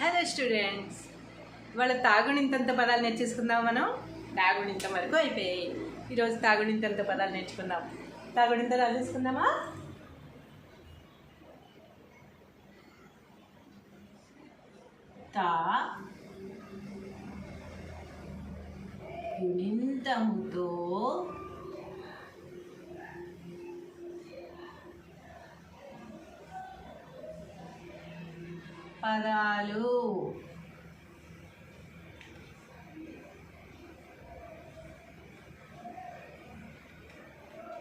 Hello students ఇవాళ తాగునింతంత పదాలు నేర్చేసుకుందాం మనం. తాగునింత వరకు అయిపోయాయి. ఈరోజు తాగునింతంత పదాలు నేర్చుకుందాం. తాగునింత రాసేసుకుందామా తా గుణింతముతో పదాలు.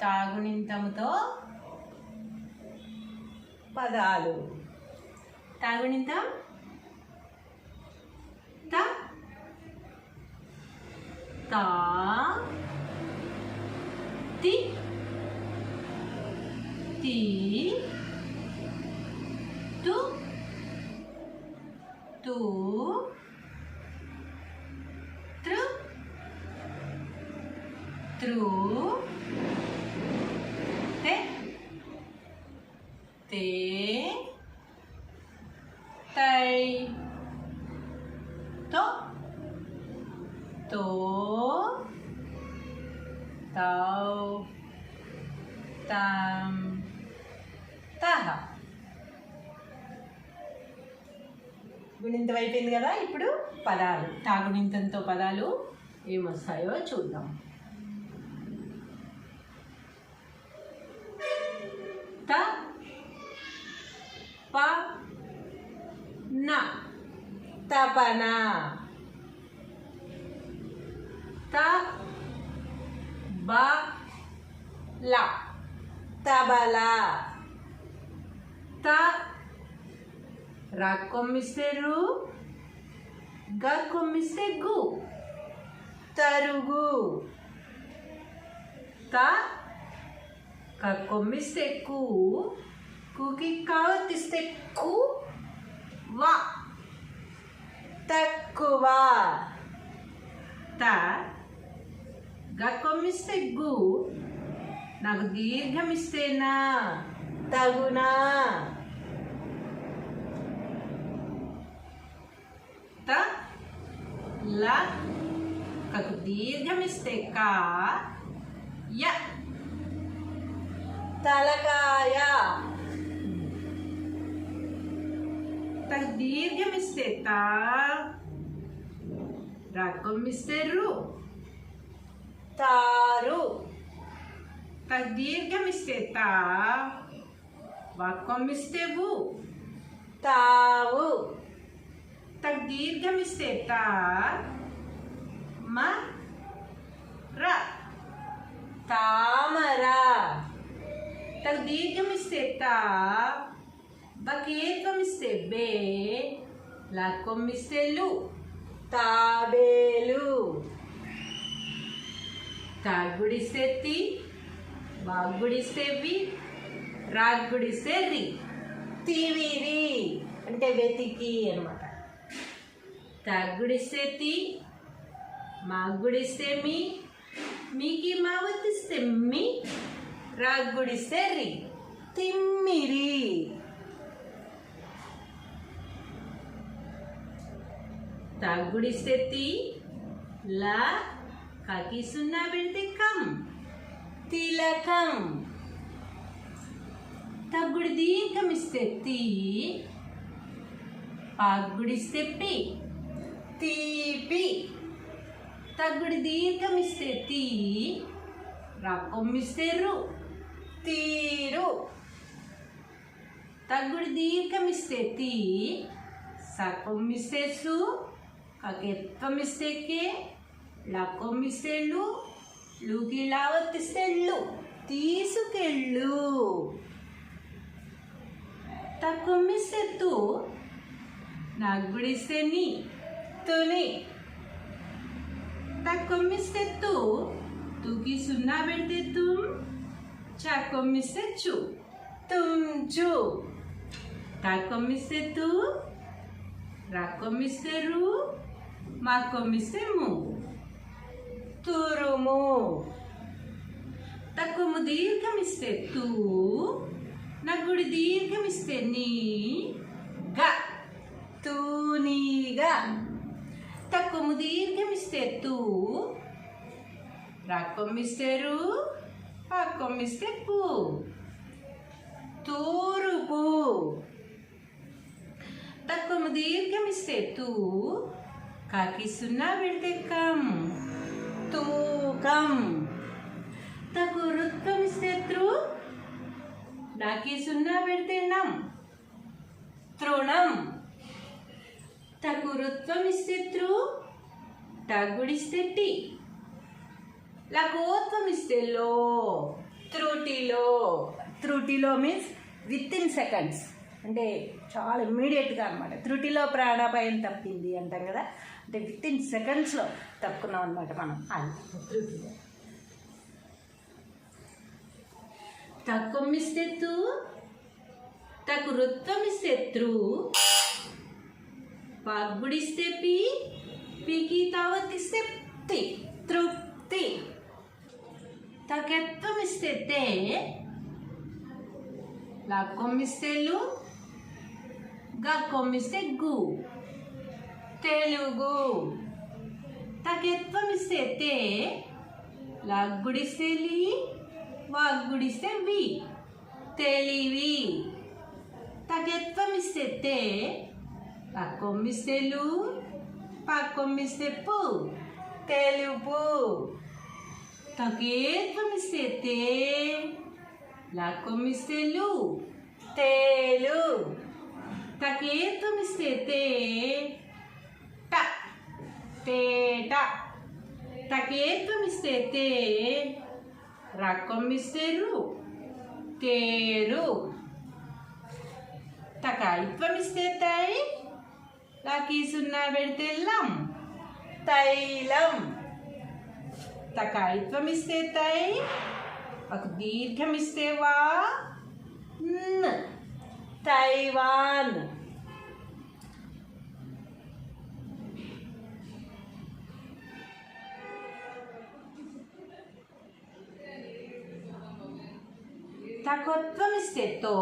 తాగునింతముతో పదాలు. తాగునింతం త తా తి తి తు తు తృ through te. తే tai తో తో tau. Tam. Taha. గుణింతం అయిపోయింది కదా ఇప్పుడు పదాలు. తాగుణింతంతో పదాలు ఏమొస్తాయో చూద్దాం త ప న తపన త బ ల తబల త రా కొమ్మిస్తే రు గ కొమ్మిస్తే గు తరుగు త క కొమ్మిస్తే కు కుకి కావతిస్తే కు వా తక్కువ త గ కొమ్మిస్తే గు నాకు దీర్ఘం ఇస్తేనా తగునా త ల కకు దీర్ఘం ఇస్తే కా య తలకాయ తకు దీర్ఘం ఇస్తే తా రకం ఇస్తే రు తారు తకు దీర్ఘం ఇస్తే తా వక్కం ఇస్తే వు తావు తకు దీర్ఘం ఇస్తే తా మ ర తామర తకు దీర్ఘం ఇస్తే తా బకేత్వం ఇస్తే బే లక్కం ఇస్తే లు తాబేలు. తాగుడిస్తే తి బాగుడిస్తే వి రాగుడిస్తే రి తివిరి అంటే వెతికి అనమాట తాగుడిస్తే తి మాగుడిస్తే మీ మీకి మావతిస్తే మీ రాగుడిస్తే రి తిమ్మిరి. తగ్గుడిస్తే తి లా కాకి సున్నా పెడితే కం తిలకం తగ్గుడి దీర్ఘం ఇస్తే తీ పాగుడిస్తే పి తీపి తగ్గుడి దీర్ఘం ఇస్తే తీ రకొమ్మిస్తే రు తీరు తగ్గుడి దీర్ఘం ఇస్తే తీ సకొమ్మిస్తే సు కకెత్వమిస్తే కే లకొమ్మిస్తే లు లుకి లావత్తిస్తే లు తీసుకెళ్ళు తక్కుమ్మిస్తే తు నగ్గుడిస్తే నీ తుని తక్కుమ్మిస్తే తు తుకి సున్నా పెడితే తుమ్ చకొమ్మిస్తే చు తుంచు తక్కుమ్మిస్తే తు రక్కొమ్మిస్తే రు మాకొమ్మిస్తే ము తురుము తక్కువ దీర్ఘమిస్తే తూ నగ్గుడి దీర్ఘమిస్తే నీ గ తూని తక్కువ దీర్ఘమిస్తే తూ రాకొమ్మిస్తే రు పాకొమ్మిస్తే పూ తూరుపు తక్కువ దీర్ఘమిస్తే తూ కాకి సున్నా పెడితే కం తూకం తక్కువ రుత్వమిస్తే శత్రు నాకి సున్నా పెడితే నం తృణం. తక్కువ రుత్వమిస్తే శత్రు టగుడిస్తే టి. లఘోత్వం ఇస్తే లో త్రుటిలో. త్రుటిలో మీన్స్ విత్ ఇన్ సెకండ్స్ అంటే చాలా ఇమ్మీడియట్గా అనమాట. త్రుటిలో ప్రాణాపాయం తప్పింది అంటాం కదా. అంటే విత్ ఇన్ సెకండ్స్లో తప్పుకున్నాం అనమాట మనం. అది. త్రుటిలో తక్కువమిస్తే తూ తకు రుత్వమిస్తే త్రు పగ్గుడిస్తే పీ పీకి తావతిస్తే తి తృప్తి. తకెత్వమిస్తే తే. లాక్కొమ్మిస్తే లు గక్కొమ్మిస్తే గు. తెలుగు. తకెత్వమిస్తే తే లాగ్గుడిస్తే లి వాగ్గుడిస్తే వి తెలివి. తకెత్వమిస్తే తే లాక్కొమ్మిస్తే లు పాక్కొమ్మిస్తే పు తెలుపు. తకేత్వమిస్తే తే లాక్కొమ్మిస్తే లు తేలు. తకేత్వమిస్తే తే తేట తకేత్వమిస్తే తే రకం రాక్కొమ్మిస్తే రు తేరు. తకాయిత్వమిస్తే తై లాకి సున్నా పెడితే లం తైలం. తకాయిత్వం ఇస్తే తై ఒక దీర్ఘం ఇస్తే వా న్. తైవాన్. తకత్వం ఇస్తే తో.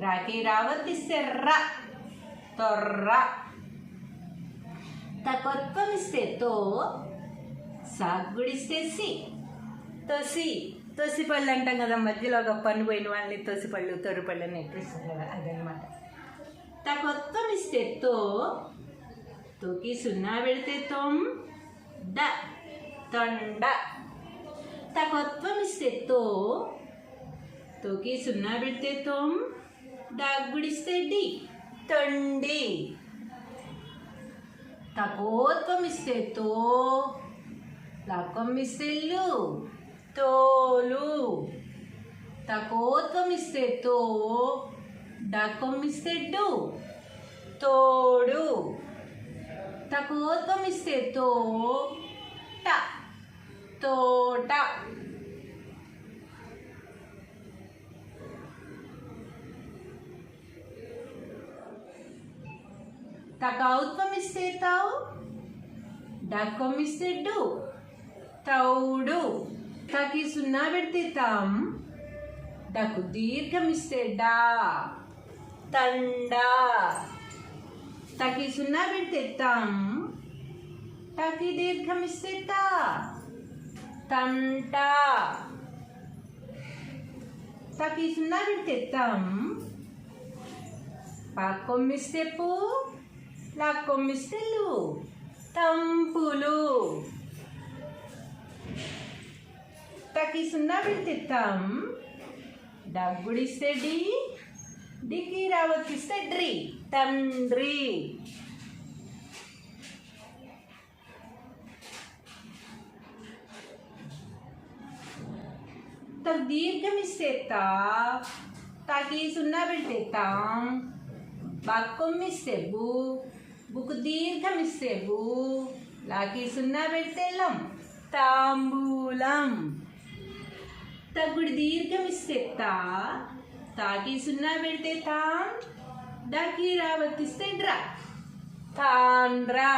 రాకి రావతిస్తే ర. తొర్ర తకత్వం ఇస్తే తో. సాగుడిస్తే సి. తొసి తొసి పళ్ళు అంటాం కదా మధ్యలో ఒక పన్ను పోయిన వాళ్ళని తొసి పళ్ళు తొరు పళ్ళు అని నేర్పిస్తాం కదా అదనమాట. తకత్వం ఇస్తే తో. తోకి సున్నా పెడితే తొం. ద. తొండ. తకత్వం ఇస్తే తో. తొకి సున్నా పెడితే తోమ్ డాగ్ గుడిస్తే డి తొండి. తపోత్వం ఇస్తే తో లాకం ఇస్తే లు తోలు. తకోత్వం ఇస్తే తో డకం ఇస్తే డు తోడు. తకోత్వం ఇస్తే తో ట తోట. తకౌత్వం ఇస్తే తావు డక్కం ఇస్తే డు తౌడు తకి సున్నా పెడితే తం డకు దీర్ఘమిస్తే డా తండా తకి సున్నా పెడితే తం టకి దీర్ఘమిస్తే టా తంట తకి సున్నా పెడితే తం పాకొమ్మిస్తే పూ లాక్కొమ్మిస్తే లు తంపులు. తకి సున్నా పెడితే తం డగ్గుడిస్తే డి డికి రావచ్చిస్తే డ్రి తండ్రి. తక్ దీర్ఘమిస్తే తా తాకి సున్నా పెడితే తాం బాక్కొమ్మిస్తే బు బుకు దీర్ఘమిస్తే బు లాకి సున్నా పెడితే లం తాంబూలం. తగ్గుడు దీర్ఘమిస్తే తా తాకి సున్నా పెడితే తాం డాకి రావతిస్తే డ్రా. తాండ్రా.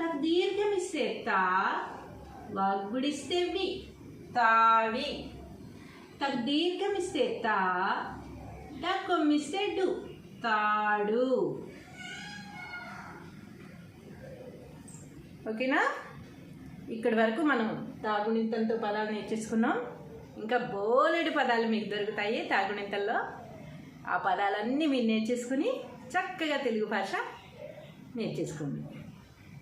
తగ్ దీర్ఘమిస్తే తా వాగ్గుడిస్తే వి తావి. తగ్ దీర్ఘమిస్తే తా డక్కొమ్మిస్తే డు. తాడు ఓకేనా? ఇక్కడి వరకు మనం తాగునింతలతో పదాలు నేర్చేసుకున్నాం. ఇంకా బోలెడు పదాలు మీకు దొరుకుతాయి తాగునింతల్లో. ఆ పదాలన్నీ మీరు నేర్చేసుకుని చక్కగా తెలుగు భాష నేర్చేసుకోండి.